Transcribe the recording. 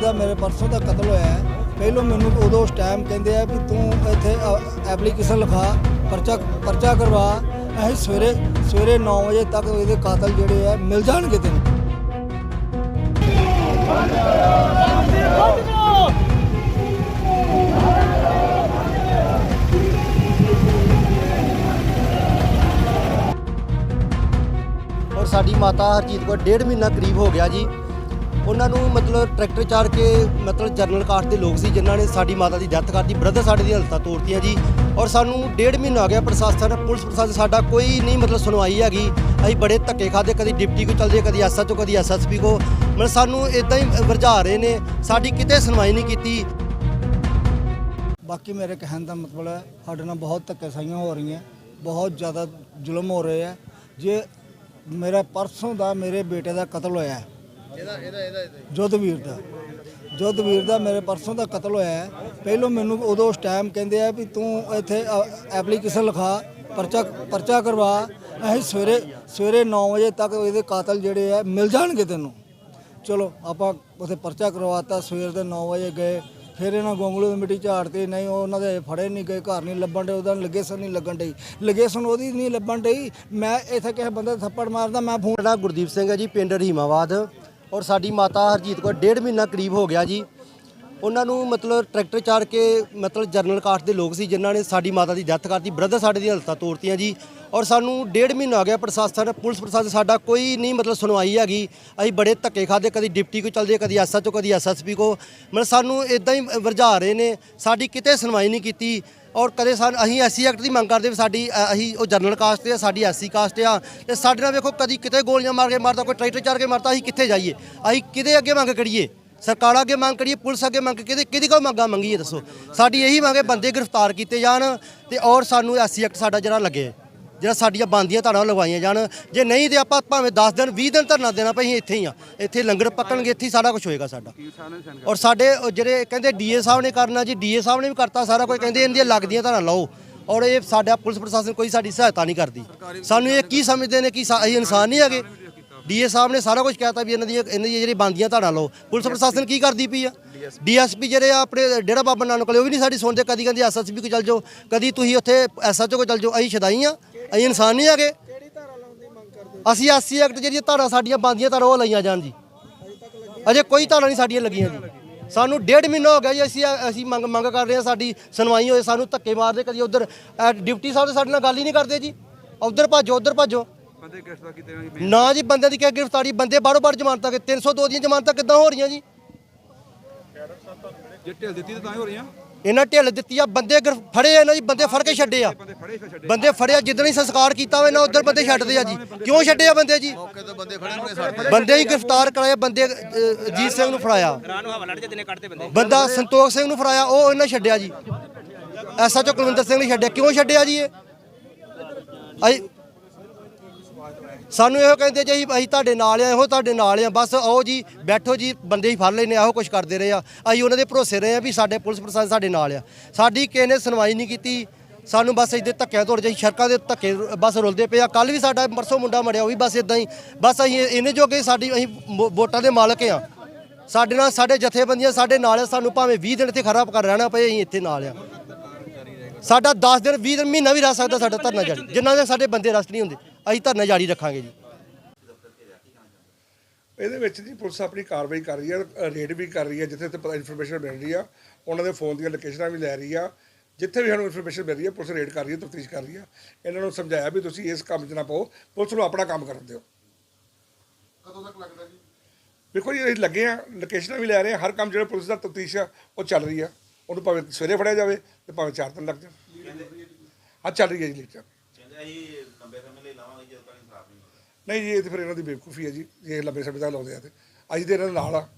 ਵੀਰ ਦਾ ਮੇਰੇ ਪਰਸੋਂ ਦਾ ਕਤਲ ਹੋਇਆ ਹੈ। ਪਹਿਲੋਂ ਮੈਨੂੰ ਉਦੋਂ ਉਸ ਟਾਈਮ ਕਹਿੰਦੇ ਆ ਵੀ ਤੂੰ ਇੱਥੇ ਐਪਲੀਕੇਸ਼ਨ ਲਿਖਾ, ਪਰਚਾ ਪਰਚਾ ਕਰਵਾ। ਅਸੀਂ ਸਵੇਰੇ ਸਵੇਰੇ 9 ਵਜੇ ਤੱਕ ਇਹਦੇ ਕਾਤਲ ਜਿਹੜੇ ਆ, ਮਿਲ ਜਾਣਗੇ ਤੈਨੂੰ। ਔਰ ਸਾਡੀ ਮਾਤਾ ਹਰਜੀਤ ਕੌਰ ਡੇਢ ਮਹੀਨਾ ਕਰੀਬ ਹੋ ਗਿਆ ਜੀ। ਉਹਨਾਂ ਨੂੰ ਮਤਲਬ ਟਰੈਕਟਰ ਚਾੜ ਕੇ ਮਤਲਬ ਜਰਨਲ ਕਾਸਟ ਦੇ ਲੋਕ ਸੀ ਜਿਨ੍ਹਾਂ ਨੇ ਸਾਡੀ ਮਾਤਾ ਦੀ ਡੈਥ ਕਰਤੀ ਬ੍ਰਦਰ ਸਾਡੇ ਦੀ ਹਲਤਾ ਤੋੜਤੀਆਂ ਜੀ। ਔਰ ਸਾਨੂੰ ਡੇਢ ਮਹੀਨਾ ਆ ਗਿਆ ਪ੍ਰਸ਼ਾਸਨ, ਪੁਲਿਸ ਪ੍ਰਸ਼ਾਸਨ ਸਾਡਾ ਕੋਈ ਨਹੀਂ ਮਤਲਬ ਸੁਣਵਾਈ ਹੈਗੀ। ਅਸੀਂ ਬੜੇ ਧੱਕੇ ਖਾਦੇ ਕਦੀ ਡਿਪਟੀ ਕੋ ਚਲਦੇ, ਕਦੀ ਐਸਐਚਓ ਕਦੀ ਐਸਐਸਪੀ ਕੋ ਮਤਲਬ ਸਾਨੂੰ ਇਦਾਂ ਹੀ ਵਰਝਾ ਰਹੇ ਨੇ, ਸਾਡੀ ਕਿਤੇ ਸੁਣਵਾਈ ਨਹੀਂ ਕੀਤੀ। ਬਾਕੀ ਮੇਰੇ ਕਹਿਣ ਦਾ ਮਤਲਬ ਹੈ, ਸਾਡੇ ਨਾਲ ਬਹੁਤ ਧੱਕੇਸ਼ਾਹੀਆਂ ਹੋ ਰਹੀਆਂ, ਬਹੁਤ ਜ਼ਿਆਦਾ ਜ਼ੁਲਮ ਹੋ ਰਹੇ ਹੈ। ਜੇ ਮੇਰਾ ਪਰਸੋਂ ਦਾ ਮੇਰੇ ਬੇਟੇ ਦਾ ਕਤਲ ਹੋਇਆ ਹੈ ਇਹਦਾ ਇਹਦਾ ਇਹਦਾ ਜੋਧਵੀਰ ਦਾ। ਜੋਧਵੀਰ ਦਾ ਮੇਰੇ ਪਰਸੋਂ ਦਾ ਕਤਲ ਹੋਇਆ ਹੈ। ਪਹਿਲੋਂ ਮੈਨੂੰ ਉਦੋਂ ਉਸ ਟਾਈਮ ਕਹਿੰਦੇ ਆ ਵੀ ਤੂੰ ਇੱਥੇ ਐਪਲੀਕੇਸ਼ਨ ਲਿਖਾ ਪਰਚਾ ਪਰਚਾ ਕਰਵਾ। ਅਸੀਂ ਸਵੇਰੇ ਸਵੇਰੇ 9 ਵਜੇ ਤੱਕ ਇਹਦੇ ਕਾਤਲ ਜਿਹੜੇ ਆ ਮਿਲ ਜਾਣਗੇ ਤੈਨੂੰ। ਚਲੋ ਆਪਾਂ ਉੱਥੇ ਪਰਚਾ ਕਰਵਾਤਾ ਸਵੇਰ ਦੇ 9 ਵਜੇ ਗਏ। ਫਿਰ ਇਹਨਾਂ ਗੋਂਗਲੂ ਦੀ ਮਿੱਟੀ ਝਾੜਤੀ ਨਹੀਂ ਉਹ ਉਹਨਾਂ ਦੇ ਫੜੇ ਨਹੀਂ ਗਏ ਘਰ ਨਹੀਂ ਲੱਭਣ ਡੇ ਉਹਦਾ ਲੋਕੇਸ਼ਨ ਨਹੀਂ ਲੱਗਣ ਡਈ। ਲੋਕੇਸ਼ਨ ਉਹਦੀ ਨਹੀਂ ਲੱਭਣ ਡਈ। ਮੈਂ ਇੱਥੇ ਕਿਸੇ ਬੰਦੇ ਦਾ ਥੱਪੜ ਮਾਰਦਾ ਮੈਂ ਫੋਨ ਮੇਰਾ ਗੁਰਦੀਪ ਸਿੰਘ ਹੈ ਜੀ ਪਿੰਡ ਰਹੀਮਾਬਾਦ ਔਰ ਸਾਡੀ ਮਾਤਾ ਹਰਜੀਤ ਕੌਰ ਡੇਢ ਮਹੀਨਾ ਕਰੀਬ ਹੋ ਗਿਆ ਜੀ। ਉਹਨਾਂ ਨੂੰ ਮਤਲਬ ਟਰੈਕਟਰ ਚਾੜ ਕੇ ਮਤਲਬ ਜਰਨਲ ਕਾਸਟ ਦੇ ਲੋਕ ਸੀ, ਜਿਨ੍ਹਾਂ ਨੇ ਸਾਡੀ ਮਾਤਾ ਦੀ ਡੈਥ ਕਰਤੀ। ਬ੍ਰਦਰ ਸਾਡੇ ਦੀਆਂ ਹਲਤਾ ਤੋੜਤੀਆਂ ਜੀ। ਔਰ ਸਾਨੂੰ ਡੇਢ ਮਹੀਨਾ ਆ ਗਿਆ ਪ੍ਰਸ਼ਾਸਨ, ਪੁਲਿਸ ਪ੍ਰਸ਼ਾਸਨ ਸਾਡਾ ਕੋਈ ਨਹੀਂ ਮਤਲਬ ਸੁਣਵਾਈ ਹੈਗੀ। ਅਸੀਂ ਬੜੇ ਧੱਕੇ ਖਾਦੇ ਕਦੀ ਡਿਪਟੀ ਕੋ ਚਲਦੇ, ਕਦੀ ਐਸਐਚਓ ਕਦੀ ਐਸਐਸਪੀ ਕੋ ਮਤਲਬ ਸਾਨੂੰ ਇਦਾਂ ਹੀ ਵਰਝਾ ਰਹੇ ਨੇ। ਸਾਡੀ ਕਿਤੇ ਸੁਣਵਾਈ ਨਹੀਂ ਕੀਤੀ। ਔਰ ਕਦੇ ਸਾਨੂੰ ਅਸੀਂ ਐਸਸੀ ਐਕਟ ਦੀ ਮੰਗ ਕਰਦੇ ਵੀ ਸਾਡੀ ਅਸੀਂ ਉਹ ਜਰਨਲ ਕਾਸਟ ਤੇ ਆ, ਸਾਡੀ ਐਸਸੀ ਕਾਸਟ ਆ। ਤੇ ਸਾਡੇ ਨਾਲ ਵੇਖੋ, ਕਦੀ ਕਿਤੇ ਗੋਲੀਆਂ ਮਾਰ ਕੇ ਮਾਰਦਾ ਕੋਈ ਟਰੈਕਟਰ ਚਾਰ ਕੇ ਮਾਰਦਾ ਅਸੀਂ ਕਿੱਥੇ ਜਾਈਏ? ਅਸੀਂ ਕਿਤੇ ਅੱਗੇ ਮੰਗ ਕਰੀਏ? ਸਰਕਾਰਾਂ ਅੱਗੇ ਮੰਗ ਕਰੀਏ, ਪੁਲਿਸ ਅੱਗੇ ਮੰਗ ਕਿਹਦੇ ਕਿਹਦੀ ਕੋਲ ਮੰਗਾਂ ਮੰਗੀਏ ਦੱਸੋ? ਸਾਡੀ ਇਹੀ ਮੰਗ ਹੈ ਬੰਦੇ ਗ੍ਰਿਫਤਾਰ ਕੀਤੇ ਜਾਣ ਤੇ ਔਰ ਸਾਨੂੰ ਐਸੀ ਐਕਟ ਸਾਡਾ ਜਿਹੜਾ ਲੱਗੇ, ਜਿਹੜਾ ਸਾਡੀਆਂ ਬੰਦੀਆਂ ਧਾਰਾਂ ਲਗਵਾਈਆਂ ਜਾਣ। ਜੇ ਨਹੀਂ ਤੇ ਆਪਾਂ ਭਾਵੇਂ 10 ਦਿਨ 20 ਦਿਨ ਧਰਨਾ ਦੇਣਾ ਪਈ ਇੱਥੇ ਹੀ ਆ। ਇੱਥੇ ਲੰਗਰ ਪੱਕਣਗੇ, ਇੱਥੇ ਹੀ ਸਾਰਾ ਕੁਝ ਹੋਏਗਾ ਸਾਡਾ। ਔਰ ਸਾਡੇ ਜਿਹੜੇ ਕਹਿੰਦੇ ਡੀਏ ਸਾਹਿਬ ਨੇ ਕਰਨਾ ਜੀ ਡੀਏ ਸਾਹਿਬ ਨੇ ਵੀ ਕਰਤਾ ਸਾਰਾ ਕੁਝ ਕਹਿੰਦੇ ਇਹਨਾਂ ਦੀਆਂ ਲੱਗਦੀਆਂ ਧਾਰਾਂ ਲਾਓ। ਔਰ ਇਹ ਸਾਡਾ ਪੁਲਿਸ ਪ੍ਰਸ਼ਾਸਨ ਕੋਈ ਸਾਡੀ ਸਹਾਇਤਾ ਨਹੀਂ ਕਰਦੀ। ਸਾਨੂੰ ਇਹ ਕੀ ਸਮਝਦੇ ਨੇ ਕਿ ਸਾ- ਅਸੀਂ ਇਨਸਾਨ ਨਹੀਂ ਹੈਗੇ? ਡੀਏ ਸਾਹਿਬ ਨੇ ਸਾਰਾ ਕੁਝ ਕਹਿਤਾ ਵੀ ਇਹਨਾਂ ਦੀਆਂ ਇਹਨਾਂ ਦੀਆਂ ਜਿਹੜੀ ਬੰਦੀਆਂ ਧਾਰਾਂ ਲਓ। ਪੁਲਿਸ ਪ੍ਰਸ਼ਾਸਨ ਕੀ ਕਰਦੀ ਪਈ ਆ? ਡੀਐਸਪੀ। ਜਿਹੜੇ ਆ ਆਪਣੇ ਡੇਰਾ ਬਾਬਾ ਨਾਨਕ ਕੋਲੇ ਉਹ ਵੀ ਨਹੀਂ ਸਾਡੀ ਸੁਣਦੇ। ਕਦੀ ਕਹਿੰਦੇ ਐਸਐਸਪੀ ਕੋ ਚੱਲ ਜਾਓ ਕਦੀ ਤੁਸੀਂ ਉੱਥੇ ਐਸਐਚਓ ਕੋ ਚੱਲ ਜਾਓ ਅਸੀਂ ਸ਼ਦਾਈ ਆ ਅਸੀਂ ਇਨਸਾਨ ਨਹੀਂ ਹੈਗੇ। ਅਸੀਂ 80 ਐਕਟ ਜਿਹੜੀਆਂ ਧਾਰਾਂ ਸਾਡੀਆਂ ਬੰਦੀਆਂ ਧਾਰਾਂ ਉਹ ਲਈਆਂ ਜਾਣ ਜੀ। ਅਜੇ ਕੋਈ ਧਾਰਾਂ ਨਹੀਂ ਸਾਡੀਆਂ ਲੱਗੀਆਂ ਜੀ। ਸਾਨੂੰ ਡੇਢ ਮਹੀਨਾ ਹੋ ਗਿਆ ਜੀ ਅਸੀਂ ਅਸੀਂ ਮੰਗ ਮੰਗ ਕਰ ਰਹੇ ਹਾਂ ਸਾਡੀ ਸੁਣਵਾਈ ਹੋਏ ਸਾਨੂੰ ਧੱਕੇ ਮਾਰਦੇ ਕਦੀ ਉਧਰ ਡਿਪਟੀ ਸਾਹਿਬ ਸਾਡੇ ਨਾਲ ਗੱਲ ਹੀ ਨਹੀਂ ਕਰਦੇ ਜੀ। ਉਧਰ ਭੱਜੋ ਉਧਰ ਭੱਜੋ। ਬੰਦੇ ਗ੍ਰਿਫਤਾਰ ਕੀਤੇ ਗਏ ਨਾ ਜੀ ਬੰਦੇ ਦੀ ਕਿਆ ਗ੍ਰਿਫਤਾਰੀ? ਬੰਦੇ ਬਾਰੋ ਬਾਰ ਜ਼ਮਾਨਤਾਂ ਕਿ 302 ਦੀਆਂ ਜ਼ਮਾਨਤਾਂ ਕਿੱਦਾਂ ਹੋ ਰਹੀਆਂ ਜੀ? ਜੇ ਢਿੱਲ ਦਿੱਤੀ ਤਾਂ ਤਾਂ ਹੀ ਰਹੀਆਂ। ਇਹਨਾਂ ਢਿੱਲ ਦਿੱਤੀ ਆ ਬੰਦੇ ਗ੍ਰਿਫ- ਫੜੇ ਆ ਇਹਨਾਂ ਜੀ ਬੰਦੇ ਫੜ ਕੇ ਛੱਡੇ ਆ। ਬੰਦੇ ਫੜੇ ਫਿਰ ਛੱਡੇ ਬੰਦੇ ਫੜਿਆ ਜਿੱਦਣ ਹੀ ਸੰਸਕਾਰ ਕੀਤਾ ਹੋਇਆ ਨਾ ਉਧਰ ਬੰਦੇ ਛੱਡਦੇ ਆ ਜੀ। ਕਿਉਂ ਛੱਡੇ ਆ ਬੰਦੇ ਜੀ? ਬੰਦੇ ਹੀ ਗ੍ਰਿਫਤਾਰ ਕਰਾਏ ਬੰਦੇ ਅ, ਅਜੀਤ ਸਿੰਘ ਨੂੰ ਫੜਾਇਆ। ਬੰਦਾ। ਸੰਤੋਖ ਸਿੰਘ ਨੂੰ ਫੜਾਇਆ ਉਹ ਇਹਨਾਂ ਛੱਡਿਆ ਜੀ। ਐਸਐਚਓ ਕੁਲਵਿੰਦਰ ਸਿੰਘ ਨੇ ਛੱਡਿਆ। ਕਿਉਂ ਛੱਡਿਆ ਜੀ ਇਹ? ਅਸੀਂ ਸਾਨੂੰ ਇਹੋ ਕਹਿੰਦੇ ਜੀ ਅਸੀਂ ਤੁਹਾਡੇ ਨਾਲ ਆ, ਇਹੋ ਤੁਹਾਡੇ ਨਾਲ ਆ। ਬਸ ਆਓ ਜੀ, ਬੈਠੋ ਜੀ, ਬੰਦੇ ਹੀ ਫੜ ਲੈਨੇ ਇਹੋ ਕੁਝ ਕਰਦੇ ਰਹੇ ਆ। ਅਸੀਂ ਉਹਨਾਂ ਦੇ ਭਰੋਸੇ ਰਹੇ ਆ ਵੀ ਸਾਡੇ ਪੁਲਿਸ ਪ੍ਰਸ਼ਾਸਨ ਸਾਡੇ ਨਾਲ ਆ। ਸਾਡੀ ਕਿਸੇ ਨੇ ਸੁਣਵਾਈ ਨਹੀਂ ਕੀਤੀ। ਸਾਨੂੰ ਬਸ ਇੱਥੇ ਧੱਕਿਆਂ ਤੋੜ ਜਾਈ, ਸੜਕਾਂ ਦੇ ਧੱਕੇ ਬਸ ਰੁਲਦੇ ਪਏ ਆ। ਕੱਲ ਵੀ ਸਾਡਾ ਪਰਸੋਂ ਮੁੰਡਾ ਮਰਿਆ, ਉਹ ਵੀ ਬਸ ਇਦਾਂ ਹੀ। ਬਸ ਅਸੀਂ ਇਹਨੇ ਜੋਗੇ ਸਾਡੀ ਅਸੀਂ ਵੋ- ਵੋਟਾਂ ਦੇ ਮਾਲਕ ਆ। ਸਾਡੇ ਨਾਲ ਸਾਡੇ ਜਥੇਬੰਦੀਆਂ ਸਾਡੇ ਨਾਲ ਆ, ਸਾਨੂੰ ਭਾਵੇਂ 20 ਦਿਨ ਇੱਥੇ ਖਰਾਬ ਕਰ ਰਹਿਣਾ ਪਏ, ਅਸੀਂ ਇੱਥੇ ਨਾਲ ਆ। ਸਾਡਾ 10 ਦਿਨ 20 ਦਿਨ, ਮਹੀਨਾ ਵੀ ਰਹਿ ਸਕਦਾ ਸਾਡਾ ਧਰਨਾ ਜਾਰੀ। ਜਿੰਨਾ ਦੇ ਸਾਡੇ ਬੰਦੇ ਰਸਟ ਨਹੀਂ ਹੁੰਦੇ। ਅਸੀਂ ਧਰਨਾ ਜਾਰੀ ਰੱਖਾਂਗੇ ਜੀ। ਇਹਦੇ ਵਿੱਚ ਜੀ ਪੁਲਿਸ ਆਪਣੀ ਕਾਰਵਾਈ ਕਰ ਰਹੀ ਹੈ ਰੇਡ ਵੀ ਕਰ ਰਹੀ ਹੈ ਜਿੱਥੇ ਤੇ ਇਨਫੋਰਮੇਸ਼ਨ ਮਿਲ ਰਹੀ ਆ ਉਹਨਾਂ ਦੇ ਫੋਨ ਦੀਆਂ ਲੋਕੇਸ਼ਨਾਂ ਵੀ ਲੈ ਰਹੀ ਆ ਜਿੱਥੇ ਵੀ ਸਾਨੂੰ ਇਨਫੋਰਮੇਸ਼ਨ ਮਿਲ ਰਹੀ ਹੈ ਪੁਲਿਸ ਰੇਡ ਕਰ ਰਹੀ ਹੈ ਤਫਤੀਸ਼ ਕਰ ਰਹੀ ਆ। ਇਹਨਾਂ ਨੂੰ ਸਮਝਾਇਆ ਵੀ ਤੁਸੀਂ ਇਸ ਕੰਮ 'ਚ ਨਾ ਪਾਓ ਪੁਲਿਸ ਨੂੰ ਆਪਣਾ ਕੰਮ ਕਰਨ ਦਿਓ। ਕਦੋਂ ਤੱਕ ਲੱਗਦਾ ਜੀ? ਦੇਖੋ ਜੀ ਅਸੀਂ ਲੱਗੇ ਆ ਲੋਕੇਸ਼ਨਾਂ ਵੀ ਲੈ ਰਹੇ ਆ ਹਰ ਕੰਮ ਜਿਹੜਾ ਪੁਲਿਸ ਦਾ ਤਫਤੀਸ਼ ਆ ਉਹ ਚੱਲ ਰਹੀ ਆ। ਉਹਨੂੰ ਭਾਵੇਂ ਸਵੇਰੇ ਫੜਿਆ ਜਾਵੇ ਤੇ ਭਾਵੇਂ 4 ਦਿਨ ਲੱਗ ਜਾਣ। ਹਾਂ ਚੱਲ ਰਹੀ ਹੈ ਜੀ ਲੀਚਰ ਨਹੀਂ ਜੀ, ਇਹ ਤੇ ਫਿਰ ਇਹਨਾਂ ਦੀ ਬੇਵਕੂਫੀ ਹੈ ਜੀ ਜੇ ਇਹ ਲੰਬੇ ਸਮੇਂ ਤੱਕ ਲਾਉਂਦੇ ਆ ਤੇ। ਅੱਜ ਤੇ ਇਹਨਾਂ ਦੇ ਨਾਲ ਆ।